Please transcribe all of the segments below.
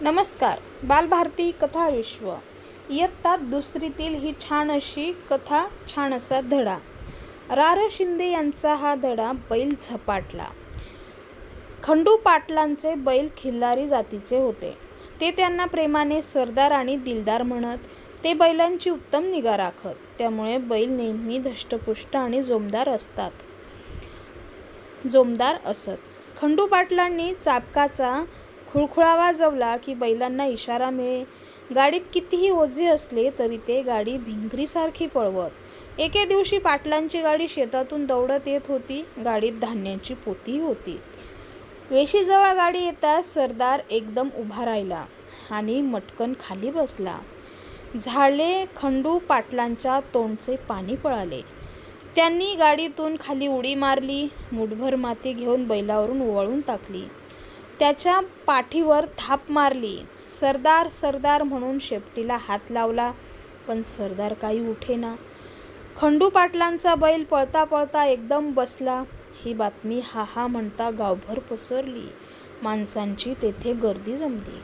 नमस्कार बालभारती कथा विश्व. इयत्ता दुसरीतील ही छान अशी कथा छान असा धडा. रार शिंदे यांचा हा धडा बैल झपाटला. खंडू पाटलांचे बैल खिल्लारी जातीचे होते. ते त्यांना प्रेमाने सरदार आणि दिलदार म्हणत ते बैलांची उत्तम निगा राखत त्यामुळे बैल नेहमी धष्टपुष्ट आणि जोमदार असतात. जोमदार असत. खंडू पाटलांनी चापकाचा खुळखुळा वाजवला की बैलांना इशारा मिळे. गाडीत कितीही ओझे असले तरी ते गाडी भिंगरीसारखी पळवत. एके दिवशी पाटलांची गाडी शेतातून दौडत येत होती. गाडीत धान्याची पोती होती. वेशीजवळ गाडी येताच सरदार एकदम उभा राहिला आणि मटकन खाली बसला. झाले खंडू पाटलांच्या तोंडचे पाणी पळाले. त्यांनी गाडीतून खाली उडी मारली. मुठभर माती घेऊन बैलावरून ओवाळून टाकली. त्याच्या पाठीवर थाप मारली. सरदार सरदार म्हणून शेपटीला हात लावला. पण सरदार काही उठेना. खंडू पाटलांचा बैल पळता पळता एकदम बसला. ही बातमी हा हा म्हणता गावभर पसरली. माणसांची तेथे गर्दी जमली.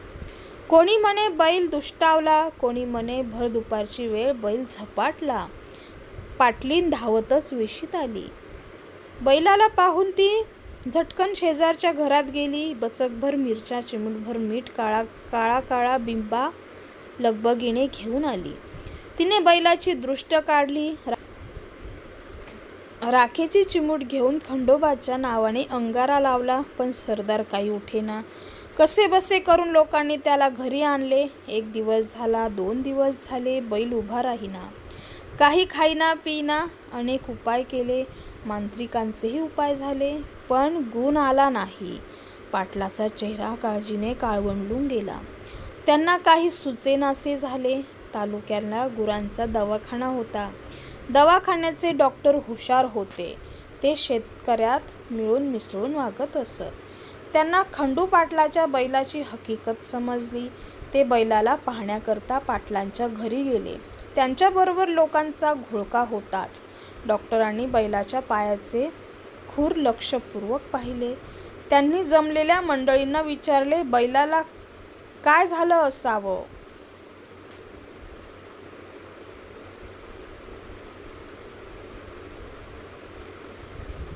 कोणी म्हणे बैल दुष्टावला कोणी म्हणे भर दुपारची वेळ बैल झपाटला. पाटलीन धावतच वेशीत आली. बैलाला पाहून ती झटकन शेजारच्या घरात गेली. बचकभर मिरच्या चिमूटभर मीठ काळा काळा काळा बिंबा लगबगीने घेऊन आली. तिने बैलाची दृष्ट काढली. राखेची चिमूट घेऊन खंडोबाच्या नावाने अंगारा लावला पण सरदार काही उठेना. कसे बसे करून लोकांनी त्याला घरी आणले? एक दिवस झाला दोन दिवस झाले बैल उभा राहीना. काही खाईना पिना अनेक उपाय केले. मांत्रिकांचेही उपाय झाले पण गुण आला नाही. पाटलाचा चेहरा काळजीने काळवंडून गेला. त्यांना काही सुचेनासे झाले. तालुक्याला गुरांचा दवाखाना होता. दवाखान्याचे डॉक्टर हुशार होते. ते शेतकऱ्यात मिळून मिसळून वागत असत. त्यांना खंडू पाटलाच्या बैलाची हकीकत समजली. ते बैलाला पाहण्याकरता पाटलांच्या घरी गेले. त्यांच्याबरोबर लोकांचा घोळका होताच. डॉक्टरांनी बैलाच्या पायाचे खूर लक्षपूर्वक पाहिले. त्यांनी जमलेल्या मंडळींना विचारले बैलाला काय झालं असावं?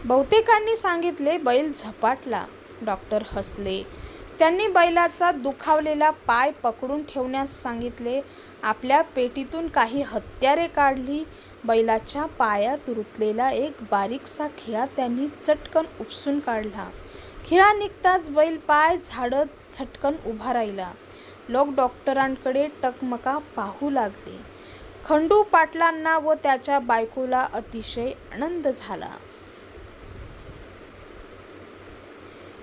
बहुतेकांनी सांगितले बैल झपाटला. डॉक्टर हसले. त्यांनी बैलाचा दुखावलेला पाय पकडून ठेवण्यास सांगितले. आपल्या पेटीतून काही हत्यारे काढली. बैलाच्या पायात रुतलेला एक बारीकसा खिळा त्यांनी चटकन उपसून काढला. खिळा निघताच बैल पाय झाडत झटकन उभा राहिला. लोक डॉक्टरांकडे टकमका पाहू लागले. खंडू पाटलांना व त्याच्या बायकोला अतिशय आनंद झाला.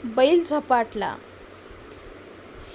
बैल झपाटला.